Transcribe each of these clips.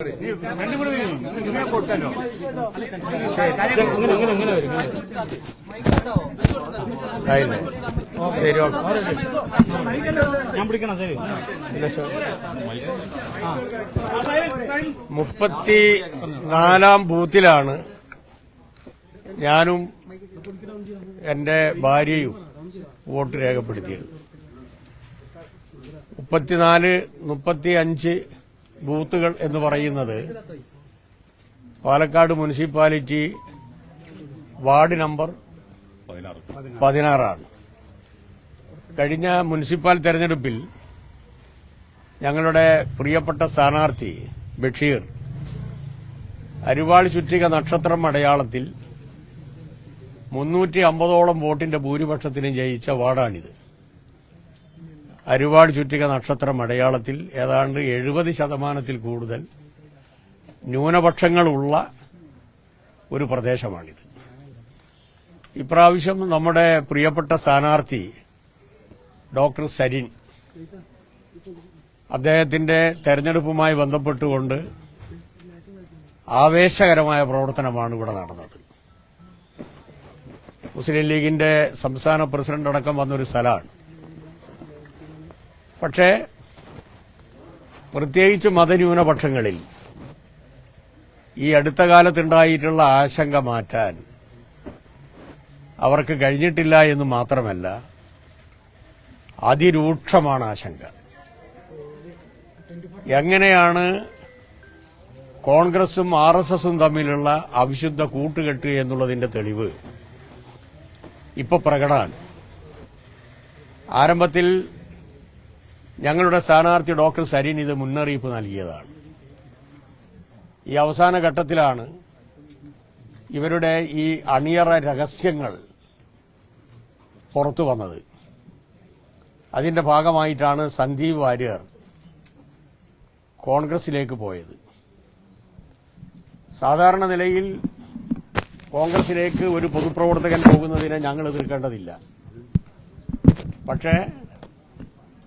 ശരി മുപ്പത്തി നാലാം ബൂത്തിലാണ് ഞാനും എന്റെ ഭാര്യയും വോട്ട് രേഖപ്പെടുത്തിയത്. മുപ്പത്തിനാല് മുപ്പത്തി അഞ്ച് ബൂത്തുകൾ എന്ന് പറയുന്നത് പാലക്കാട് മുനിസിപ്പാലിറ്റി വാർഡ് നമ്പർ പതിനാറാണ്. കഴിഞ്ഞ മുനിസിപ്പൽ തെരഞ്ഞെടുപ്പിൽ ഞങ്ങളുടെ പ്രിയപ്പെട്ട സ്ഥാനാർത്ഥി ബഷീർ അരിവാൾ ചുറ്റിക നക്ഷത്രം അടയാളത്തിൽ മുന്നൂറ്റി അമ്പതോളം വോട്ടിന്റെ ഭൂരിപക്ഷത്തിനും ജയിച്ച വാർഡാണിത്. അരിവാൾ ചുറ്റിക നക്ഷത്രം അടയാളത്തിൽ ഏതാണ്ട് എഴുപത് ശതമാനത്തിൽ കൂടുതൽ ന്യൂനപക്ഷങ്ങളുള്ള ഒരു പ്രദേശമാണിത്. ഇപ്രാവശ്യം നമ്മുടെ പ്രിയപ്പെട്ട സ്ഥാനാർത്ഥി ഡോക്ടർ സരിൻ അദ്ദേഹത്തിന്റെ തെരഞ്ഞെടുപ്പുമായി ബന്ധപ്പെട്ടുകൊണ്ട് ആവേശകരമായ പ്രവർത്തനമാണ് ഇവിടെ നടന്നത്. മുസ്ലിം ലീഗിന്റെ സംസ്ഥാന പ്രസിഡന്റ് അടക്കം വന്നൊരു സ്ഥലമാണ്. പക്ഷേ പ്രത്യേകിച്ച് മതന്യൂനപക്ഷങ്ങളിൽ ഈ അടുത്ത കാലത്തുണ്ടായിട്ടുള്ള ആശങ്ക മാറ്റാൻ അവർക്ക് കഴിഞ്ഞിട്ടില്ല എന്ന് മാത്രമല്ല അതിരൂക്ഷമാണ് ആശങ്ക. എങ്ങനെയാണ് കോൺഗ്രസും ആർ എസ് എസും തമ്മിലുള്ള അവിശുദ്ധ കൂട്ടുകെട്ട് എന്നുള്ളതിന്റെ തെളിവ് ഇപ്പോൾ പ്രകടമാണ്. ആരംഭത്തിൽ ഞങ്ങളുടെ സ്ഥാനാർത്ഥി ഡോക്ടർ സരീൻ ഇത് മുന്നറിയിപ്പ് നൽകിയതാണ്. ഈ അവസാന ഘട്ടത്തിലാണ് ഇവരുടെ ഈ അണിയറ രഹസ്യങ്ങൾ പുറത്തു വന്നത്. അതിന്റെ ഭാഗമായിട്ടാണ് സന്ദീപ് വാര്യർ കോൺഗ്രസിലേക്ക് പോയത്. സാധാരണ നിലയിൽ കോൺഗ്രസിലേക്ക് ഒരു പൊതുപ്രവർത്തകൻ പോകുന്നതിനെ ഞങ്ങൾ എതിർക്കേണ്ടതില്ല. പക്ഷേ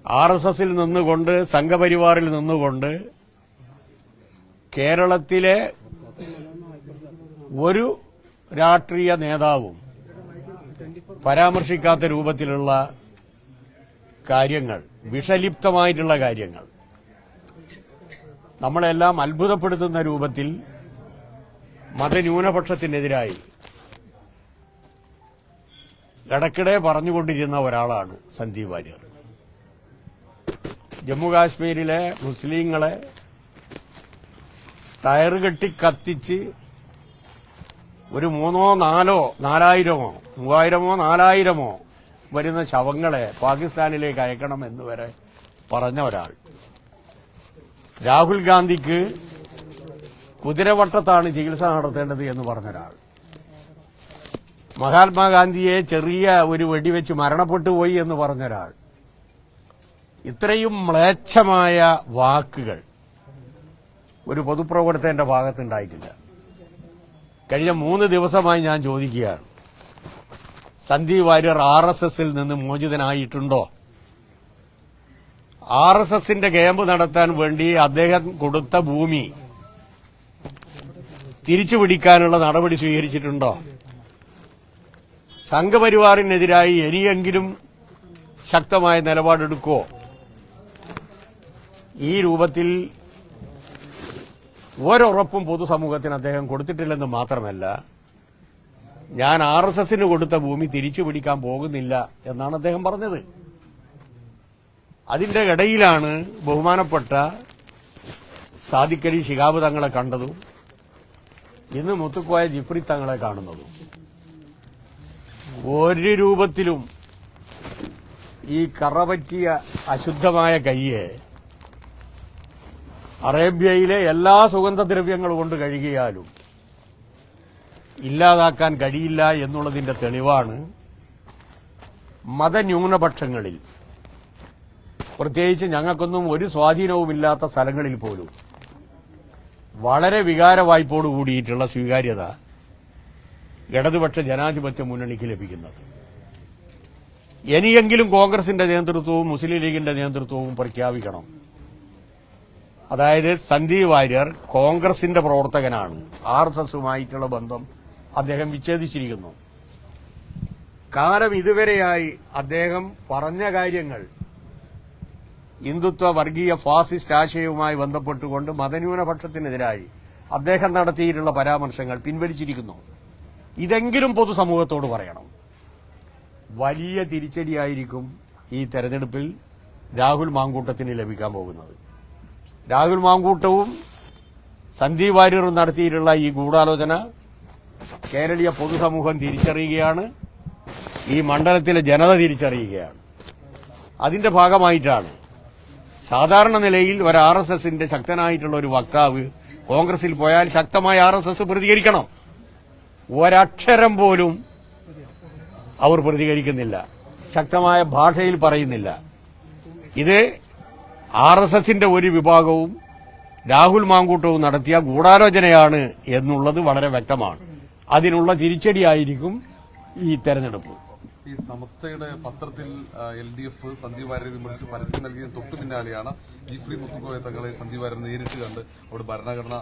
ആർ എസ് എസിൽ നിന്നുകൊണ്ട് സംഘപരിവാറിൽ നിന്നുകൊണ്ട് കേരളത്തിലെ ഒരു രാഷ്ട്രീയ നേതാവും പരാമർശിക്കാത്ത രൂപത്തിലുള്ള കാര്യങ്ങൾ വിഷലിപ്തമായിട്ടുള്ള കാര്യങ്ങൾ നമ്മളെല്ലാം അത്ഭുതപ്പെടുത്തുന്ന രൂപത്തിൽ മതന്യൂനപക്ഷത്തിനെതിരായി ഇടയ്ക്കിടെ പറഞ്ഞുകൊണ്ടിരുന്ന ഒരാളാണ് സന്ദീപ് വാര്യർ. ജമ്മുകാശ്മീരിലെ മുസ്ലിങ്ങളെ ടയർ കെട്ടി കത്തിച്ച് ഒരു മൂന്നോ നാലോ നാലായിരമോ മൂവായിരമോ നാലായിരമോ വരുന്ന ശവങ്ങളെ പാകിസ്ഥാനിലേക്ക് അയക്കണം എന്ന് വരെ പറഞ്ഞ ഒരാൾ. രാഹുൽ ഗാന്ധിക്ക് കുതിരവട്ടത്താണ് ചികിത്സ നടത്തേണ്ടത് എന്ന് പറഞ്ഞ ഒരാൾ. മഹാത്മാഗാന്ധിയെ ചെറിയ ഒരു വെടിവെച്ച് മരണപ്പെട്ടു പോയി എന്ന് പറഞ്ഞ ഒരാൾ. ഇത്രയും മ്ലേച്ഛമായ വാക്കുകൾ ഒരു പൊതുപ്രവർത്തകന്റെ ഭാഗത്തുണ്ടായിട്ടില്ല. കഴിഞ്ഞ മൂന്ന് ദിവസമായി ഞാൻ ചോദിക്കുകയാണ്. സന്ദീപ് വാര്യർ ആർ എസ് എസിൽ നിന്ന് മോചിതനായിട്ടുണ്ടോ? ആർ എസ് എസിന്റെ ക്യാമ്പ് നടത്താൻ വേണ്ടി അദ്ദേഹം കൊടുത്ത ഭൂമി തിരിച്ചു തിരിച്ചുപിടിക്കാനുള്ള നടപടി സ്വീകരിച്ചിട്ടുണ്ടോ? സംഘപരിവാറിനെതിരായി ഇനിയെങ്കിലും ശക്തമായ നിലപാടെടുക്കോ ഈ രൂപത്തിൽ ഒരുറപ്പും പൊതുസമൂഹത്തിന് അദ്ദേഹം കൊടുത്തിട്ടില്ലെന്ന് മാത്രമല്ല ഞാൻ ആർ എസ് എസിന് കൊടുത്ത ഭൂമി തിരിച്ചു പിടിക്കാൻ പോകുന്നില്ല എന്നാണ് അദ്ദേഹം പറഞ്ഞത്. അതിന്റെ ഇടയിലാണ് ബഹുമാനപ്പെട്ട സാദിക്കലി ശിഹാബ് തങ്ങളെ കണ്ടതും ഇന്ന് മുത്തുക്കോയ ജിഫ്രി തങ്ങളെ കാണുന്നതും. ഒരു രൂപത്തിലും ഈ കറപറ്റിയ അശുദ്ധമായ കയ്യെ അറേബ്യയിലെ എല്ലാ സുഗന്ധദ്രവ്യങ്ങളും കൊണ്ട് കഴുകിയാലും ഇല്ലാതാക്കാൻ കഴിയില്ല എന്നുള്ളതിന്റെ തെളിവാണ് മതന്യൂനപക്ഷങ്ങളിൽ. പ്രത്യേകിച്ച് ഞങ്ങൾക്കൊന്നും ഒരു സ്വാധീനവുമില്ലാത്ത സ്ഥലങ്ങളിൽ പോലും വളരെ വികാര വായ്പോട് കൂടിയിട്ടുള്ള സ്വീകാര്യത ഇടതുപക്ഷ ജനാധിപത്യ മുന്നണിക്ക് ലഭിക്കുന്നത്. ഇനിയെങ്കിലും കോൺഗ്രസിന്റെ നേതൃത്വവും മുസ്ലിം ലീഗിന്റെ നേതൃത്വവും പ്രഖ്യാപിക്കണം. അതായത് സന്ദീപ് വാര്യർ കോൺഗ്രസിന്റെ പ്രവർത്തകനാണ്. ആർ എസ് എസുമായിട്ടുള്ള ബന്ധം അദ്ദേഹം വിച്ഛേദിച്ചിരിക്കുന്നു. കാലം ഇതുവരെയായി അദ്ദേഹം പറഞ്ഞ കാര്യങ്ങൾ ഹിന്ദുത്വ വർഗീയ ഫാസിസ്റ്റ് ആശയവുമായി ബന്ധപ്പെട്ടുകൊണ്ട് മതന്യൂനപക്ഷത്തിനെതിരായി അദ്ദേഹം നടത്തിയിട്ടുള്ള പരാമർശങ്ങൾ പിൻവലിച്ചിരിക്കുന്നു. ഇതെങ്കിലും പൊതുസമൂഹത്തോട് പറയണം. വലിയ തിരിച്ചടിയായിരിക്കും ഈ തെരഞ്ഞെടുപ്പിൽ രാഹുൽ മാങ്കൂട്ടത്തിന് ലഭിക്കാൻ പോകുന്നത്. രാഹുൽ മാങ്കൂട്ടവും സന്ദീപ് വാര്യറും നടത്തിയിട്ടുള്ള ഈ ഗൂഢാലോചന കേരളീയ പൊതുസമൂഹം തിരിച്ചറിയുകയാണ്. ഈ മണ്ഡലത്തിലെ ജനത തിരിച്ചറിയുകയാണ്. അതിന്റെ ഭാഗമായിട്ടാണ് സാധാരണ നിലയിൽ ഒരു ആർ എസ് എസിന്റെ ശക്തനായിട്ടുള്ള ഒരു വക്താവ് കോൺഗ്രസിൽ പോയാൽ ശക്തമായ ആർ എസ് എസ് പ്രതികരിക്കണം. ഒരക്ഷരം പോലും അവർ പ്രതികരിക്കുന്നില്ല. ശക്തമായ ഭാഷയിൽ പറയുന്നില്ല. ഇത് ആർ എസ് എസിന്റെ ഒരു വിഭാഗവും രാഹുൽ മാങ്കൂട്ടവും നടത്തിയ ഗൂഢാലോചനയാണ് എന്നുള്ളത് വളരെ വ്യക്തമാണ്. അതിനുള്ള തിരിച്ചടിയായിരിക്കും ഈ തെരഞ്ഞെടുപ്പ്. ഈ സംസ്ഥയുടെ പത്രത്തിൽ എൽ ഡി എഫ് സന്ദീപ് വാര്യരെ വിമർശിച്ച് പരസ്യം നൽകിയതിന് തൊട്ടു പിന്നാലെയാണ് ജിഫ്രി മുത്തുക്കോയ തങ്ങളെ സന്ദീപ് നേരിട്ട് കണ്ട് അവിടെ ഭരണഘടന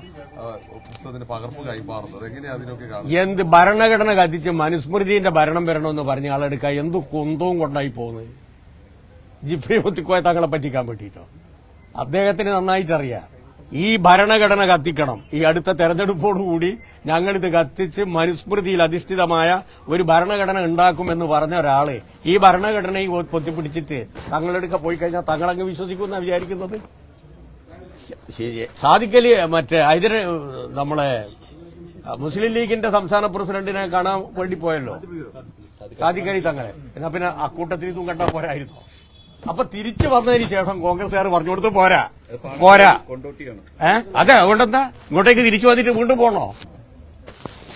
പുസ്തകത്തിന്റെ പകർപ്പ് കൈമാറുന്നത് എങ്ങനെയാ അതിനൊക്കെ കാണുന്നത്? എന്ത് ഭരണഘടന കത്തിച്ച് മനുസ്മൃതിന്റെ ഭരണം വരണമെന്ന് പറഞ്ഞ ആളെടുക്കുക എന്ത് കുന്തവും കൊണ്ടായി പോകുന്നത്? ജിഫ്രി മുത്തിക്കോയ തങ്ങളെ പറ്റിക്കാൻ പറ്റിയിട്ടോ അദ്ദേഹത്തിന് നന്നായിട്ടറിയാം. ഈ ഭരണഘടന കത്തിക്കണം. ഈ അടുത്ത തെരഞ്ഞെടുപ്പോടുകൂടി ഞങ്ങളിത് കത്തിച്ച് മനുസ്മൃതിയിൽ അധിഷ്ഠിതമായ ഒരു ഭരണഘടന ഉണ്ടാക്കുമെന്ന് പറഞ്ഞ ഒരാളെ ഈ ഭരണഘടനയെ പൊത്തിപ്പിടിച്ചിട്ട് തങ്ങളെടുക്ക പോയി കഴിഞ്ഞാൽ തങ്ങളങ്ങ് വിശ്വസിക്കുമെന്നാണ് വിചാരിക്കുന്നത്? സാദിഖലി മറ്റേ അതിന് നമ്മളെ മുസ്ലിം ലീഗിന്റെ സംസ്ഥാന പ്രസിഡന്റിനെ കാണാൻ വേണ്ടി പോയല്ലോ? സാധിക്കലി തങ്ങളെ എന്നാ പിന്നെ അക്കൂട്ടത്തിൽ ഇതും കണ്ടാ പോരായിരുന്നു? അപ്പൊ തിരിച്ചു വന്നതിന് ശേഷം കോൺഗ്രസ്സുകാർ പറഞ്ഞു കൊടുത്ത് പോരാ. പോരാ. ഏ? അതെ അതുകൊണ്ടെന്താ? ഇങ്ങോട്ടേക്ക് തിരിച്ചു വന്നിട്ട് വീണ്ടും പോണോ?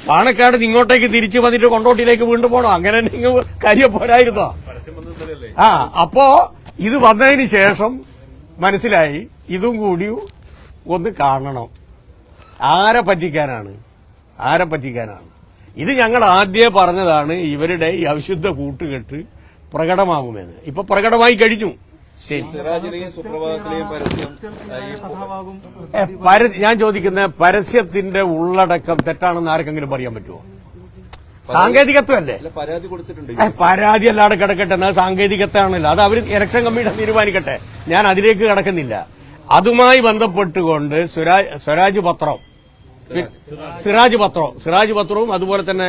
പാണക്കാട് ഇങ്ങോട്ടേക്ക് തിരിച്ചു വന്നിട്ട് കൊണ്ടോട്ടിയിലേക്ക് വീണ്ടും പോണോ? അങ്ങനെ നിങ്ങൾ കാര്യം പോരായിരുന്നോ? ആ അപ്പോ ഇത് വന്നതിന് ശേഷം മനസ്സിലായി ഇതും കൂടി ഒന്ന് കാണണം. ആരെ പറ്റിക്കാനാണ്? ആരെ പറ്റിക്കാനാണ്? ഇത് ഞങ്ങൾ ആദ്യം പറഞ്ഞതാണ് ഇവരുടെ ഈ അവിശുദ്ധ കൂട്ടുകെട്ട് പ്രകടമാകുമെന്ന്. ഇപ്പൊ പ്രകടമായി കഴിഞ്ഞു. ശരി. ഞാൻ ചോദിക്കുന്ന പരസ്യത്തിന്റെ ഉള്ളടക്കം തെറ്റാണെന്ന് ആർക്കെങ്കിലും പറയാൻ പറ്റുമോ സാങ്കേതികത്വമല്ലേ? അല്ല, പരാതി കൊടുത്തിട്ടുണ്ട്. പരാതി അല്ലാതെ കിടക്കട്ടെ. എന്നാൽ സാങ്കേതികത്വാണല്ലോ അത് അവർ ഇലക്ഷൻ കമ്മീഷൻ തീരുമാനിക്കട്ടെ. ഞാൻ അതിലേക്ക് കിടക്കുന്നില്ല. അതുമായി ബന്ധപ്പെട്ടുകൊണ്ട് സ്വരാജ് പത്രം സിറാജ്. പത്രം സിറാജ് പത്രവും അതുപോലെ തന്നെ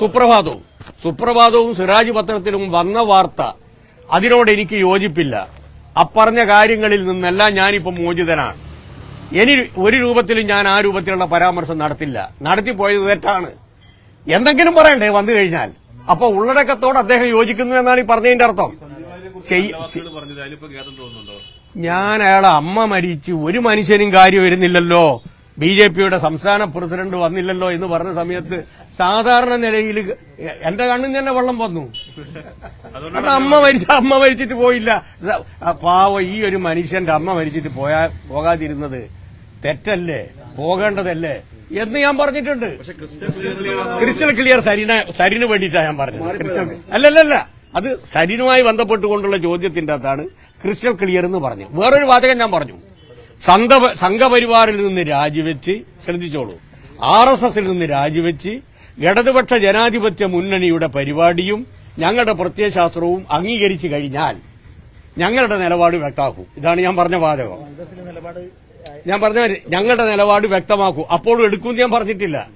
സുപ്രഭാതവും. സുപ്രഭാതവും സിറാജ് പത്രത്തിലും വന്ന വാർത്ത അതിനോട് എനിക്ക് യോജിപ്പില്ല. അപ്പറഞ്ഞ കാര്യങ്ങളിൽ നിന്നെല്ലാം ഞാനിപ്പോ മോചിതനാണ്. ഇനി ഒരു രൂപത്തിലും ഞാൻ ആ രൂപത്തിലുള്ള പരാമർശം നടത്തില്ല. നടത്തിപ്പോയത് തെറ്റാണ്. എന്തെങ്കിലും പറയണ്ടേ വന്നു കഴിഞ്ഞാൽ? അപ്പൊ ഉള്ളടക്കത്തോട് അദ്ദേഹം യോജിക്കുന്നു എന്നാണ് ഈ പറഞ്ഞതിന്റെ അർത്ഥം. ഞാൻ അയാളെ അമ്മ മരിച്ചു ഒരു മനുഷ്യനും കാര്യം വരുന്നില്ലല്ലോ ബി ജെ പിയുടെ സംസ്ഥാന പ്രസിഡന്റ് വന്നില്ലല്ലോ എന്ന് പറഞ്ഞ സമയത്ത് സാധാരണ നിലയിൽ എന്റെ കണ്ണിൽ തന്നെ വെള്ളം വന്നു. അത് അമ്മ മരിച്ച അമ്മ മരിച്ചിട്ട് പോയില്ല. പാവ ഈ ഒരു മനുഷ്യന്റെ അമ്മ മരിച്ചിട്ട് പോയാ പോകാതിരുന്നത് തെറ്റല്ലേ? പോകേണ്ടതല്ലേ? എന്ന് ഞാൻ പറഞ്ഞിട്ടുണ്ട്. ക്രിസ്റ്റൽ ക്ലിയർ സരിന സരിന് വേണ്ടിയിട്ടാണ് ഞാൻ പറഞ്ഞത്. ക്രിസ്റ്റൽ അല്ലല്ലല്ല. അത് സരിനുമായി ബന്ധപ്പെട്ടുകൊണ്ടുള്ള ചോദ്യത്തിന്റെ അകത്താണ് ക്രിസ്റ്റൽ ക്ലിയർ എന്ന് പറഞ്ഞു വേറൊരു വാചകം ഞാൻ പറഞ്ഞു. സംഘ സംഘപരിവാറിൽ നിന്ന് രാജിവെച്ച് ശ്രദ്ധിച്ചോളൂ. ആർ എസ് എസിൽ നിന്ന് രാജിവെച്ച് ഇടതുപക്ഷ ജനാധിപത്യ മുന്നണിയുടെ പരിപാടിയും ഞങ്ങളുടെ പ്രത്യയശാസ്ത്രവും അംഗീകരിച്ചു കഴിഞ്ഞാൽ ഞങ്ങളുടെ നിലപാട് വ്യക്തമാക്കൂ. ഇതാണ് ഞാൻ പറഞ്ഞ വാചകം. ഞാൻ പറഞ്ഞ ഞങ്ങളുടെ നിലപാട് വ്യക്തമാക്കൂ. അപ്പോഴും എടുക്കുമെന്ന് ഞാൻ പറഞ്ഞിട്ടില്ല.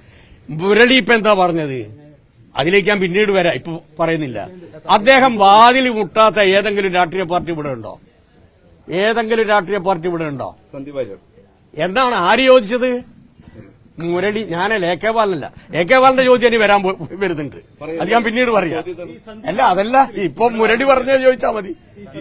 മുരളി ഇപ്പൊ എന്താ പറഞ്ഞത്? അതിലേക്ക് ഞാൻ പിന്നീട് വരാം. ഇപ്പൊ പറയുന്നില്ല. അദ്ദേഹം വാതിൽ മുട്ടാത്ത ഏതെങ്കിലും രാഷ്ട്രീയ പാർട്ടി ഇവിടെ ഉണ്ടോ? ഏതെങ്കിലും രാഷ്ട്രീയ പാർട്ടി ഇവിടെ ഉണ്ടോ? സന്ദീപ് വാര്യർ. എന്താണ് ആര് ചോദിച്ചത്? മുരളി ഞാനല്ല എ കെ ബാലനല്ല. എ കെ ബാലന്റെ ചോദ്യം ഇനി വരാൻ വരുന്നുണ്ട്. അത് ഞാൻ പിന്നീട് പറയാം. അല്ല അതല്ല. ഇപ്പൊ മുരളി പറഞ്ഞത് ചോദിച്ചാ മതി.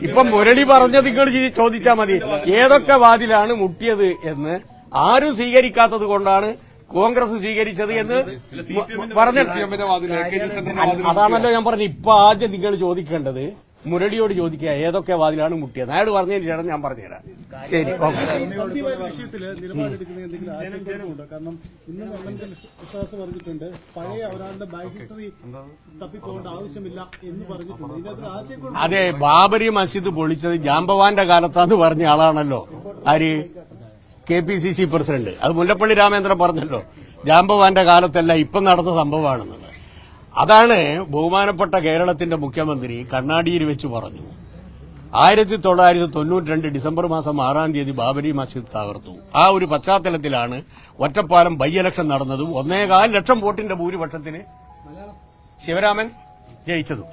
ഇപ്പൊ മുരളി പറഞ്ഞത് നിങ്ങൾ ചി- ചോദിച്ചാ മതി. ഏതൊക്കെ വാതിലാണ് മുട്ടിയത് എന്ന് ആരും സ്വീകരിക്കാത്തത് കൊണ്ടാണ് കോൺഗ്രസ് സ്വീകരിച്ചത് എന്ന് പറഞ്ഞു അതാണല്ലോ ഞാൻ പറഞ്ഞു ഇപ്പൊ ആദ്യം നിങ്ങൾ ചോദിക്കേണ്ടത് മുരളിയോട് ചോദിക്കുക ഏതൊക്കെ വാതിലാണ് മുട്ടിയത്? അയാൾ പറഞ്ഞതിന് ശേഷം ഞാൻ പറഞ്ഞുതരാം. ശരി അതെ ബാബരി മസ്ജിദ് പൊളിച്ചത് ജാമ്പവാന്റെ കാലത്താന്ന് പറഞ്ഞ ആളാണല്ലോ. ആര്? K P C C president. അത് മുല്ലപ്പള്ളി രാമേന്ദ്രൻ പറഞ്ഞല്ലോ ജാംബവാന്റെ കാലത്തല്ല ഇപ്പം നടന്ന സംഭവമാണെന്നുള്ളത് അതാണ് ബഹുമാനപ്പെട്ട കേരളത്തിന്റെ മുഖ്യമന്ത്രി കണ്ണാടിയിൽ വെച്ച് പറഞ്ഞു. ആയിരത്തി തൊള്ളായിരത്തി തൊണ്ണൂറ്റി രണ്ട് ഡിസംബർ മാസം ആറാം തീയതി ബാബരി മസ്ജിദ് തകർത്തു. ആ ഒരു പശ്ചാത്തലത്തിലാണ് ഒറ്റപ്പാലം ബൈ ഇലക്ഷൻ നടന്നതും ഒന്നേകാൽ ലക്ഷം വോട്ടിന്റെ ഭൂരിപക്ഷത്തിന് ശിവരാമൻ ജയിച്ചതും.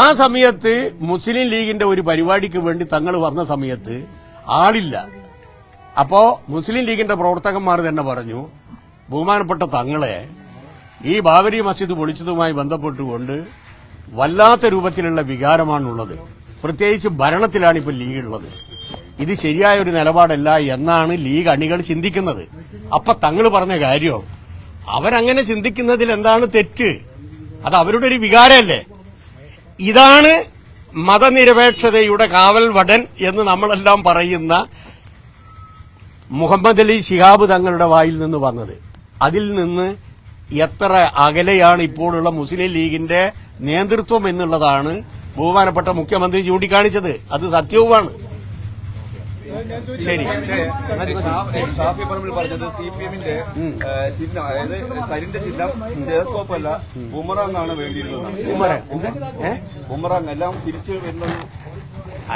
ആ സമയത്ത് മുസ്ലിം ലീഗിന്റെ ഒരു പരിപാടിക്ക് വേണ്ടി തങ്ങൾ വന്ന സമയത്ത് ആളില്ല. അപ്പോ മുസ്ലിം ലീഗിന്റെ പ്രവർത്തകന്മാർ തന്നെ പറഞ്ഞു ബഹുമാനപ്പെട്ട തങ്ങളെ ഈ ബാബരി മസ്ജിദ് പൊളിച്ചതുമായി ബന്ധപ്പെട്ടുകൊണ്ട് വല്ലാത്ത രൂപത്തിലുള്ള വികാരമാണുള്ളത്. പ്രത്യേകിച്ച് ഭരണത്തിലാണ് ഇപ്പോൾ ലീഗ് ഉള്ളത് ഇത് ശരിയായ ഒരു നിലപാടല്ല എന്നാണ് ലീഗ് അണികൾ ചിന്തിക്കുന്നത്. അപ്പൊ തങ്ങൾ പറഞ്ഞ കാര്യം? അവരങ്ങനെ ചിന്തിക്കുന്നതിൽ എന്താണ് തെറ്റ്? അത് അവരുടെ ഒരു വികാരമല്ലേ? ഇതാണ് മതനിരപേക്ഷതയുടെ കാവൽ വടൻ എന്ന് നമ്മളെല്ലാം പറയുന്ന മുഹമ്മദ് അലി ശിഹാബ് തങ്ങളുടെ വായിൽ നിന്ന് വന്നത്. അതിൽ നിന്ന് എത്ര അകലെയാണ് ഇപ്പോഴുള്ള മുസ്ലിം ലീഗിന്റെ നേതൃത്വം എന്നുള്ളതാണ് ബഹുമാനപ്പെട്ട മുഖ്യമന്ത്രി ചൂണ്ടിക്കാണിച്ചത്. അത് സത്യവുമാണ്. ശരി. പറഞ്ഞത് അതായത് അല്ല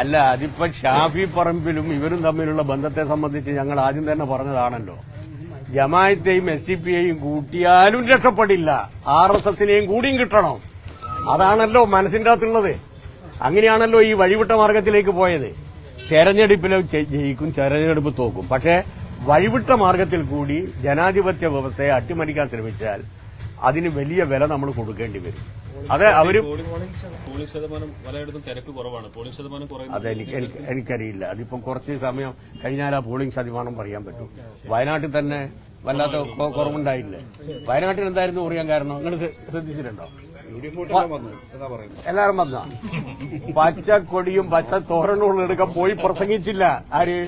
അല്ല അതിപ്പോ ഷാഫി പറമ്പിലും ഇവരും തമ്മിലുള്ള ബന്ധത്തെ സംബന്ധിച്ച് ഞങ്ങൾ ആദ്യം തന്നെ പറഞ്ഞതാണല്ലോ. ജമായത്തെയും എസ് ഡി പി ഐയും കൂട്ടിയാലും രക്ഷപ്പെടില്ല. ആർ എസ് എസിനെയും കൂടിയും കിട്ടണം. അതാണല്ലോ മനസ്സിന്റെ അകത്തുള്ളത്. അങ്ങനെയാണല്ലോ ഈ വഴിവിട്ട മാർഗത്തിലേക്ക് പോയത്. തെരഞ്ഞെടുപ്പിൽ ജയിക്കും തെരഞ്ഞെടുപ്പ് തോക്കും. പക്ഷേ വഴിവിട്ട മാർഗത്തിൽ കൂടി ജനാധിപത്യ വ്യവസ്ഥയെ അട്ടിമറിക്കാൻ ശ്രമിച്ചാൽ അതിന് വലിയ വില നമ്മൾ കൊടുക്കേണ്ടി വരും. അത് അവർ പോളിംഗ് ശതമാനം പലയിടത്തും തിരക്ക് കുറവാണ്. പോളിംഗ് ശതമാനം കുറയുന്നത് അതെനിക്ക് എനിക്ക് എനിക്കറിയില്ല. അതിപ്പം കുറച്ച് സമയം കഴിഞ്ഞാൽ ആ പോളിംഗ് ശതമാനം പറയാൻ പറ്റും. വയനാട്ടിൽ തന്നെ വല്ലാത്ത കുറവുണ്ടായില്ല? വയനാട്ടിൽ എന്തായിരുന്നു അറിയാൻ കാരണം? നിങ്ങൾ ശ്രദ്ധിച്ചിട്ടുണ്ടോ? എല്ലാരും വന്ന പച്ച കൊടിയും പച്ച തോരണുകളും എടുക്കാൻ പോയി പ്രസംഗിച്ചില്ല. ആര്?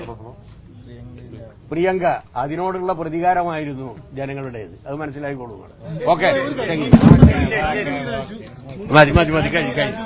പ്രിയങ്ക അതിനോടുള്ള പ്രതികാരമായിരുന്നു ജനങ്ങളുടേത്. അത് മനസ്സിലായിക്കോളൂ ഓക്കെ മതി മതി മതി. കഴിഞ്ഞു കഴിഞ്ഞു.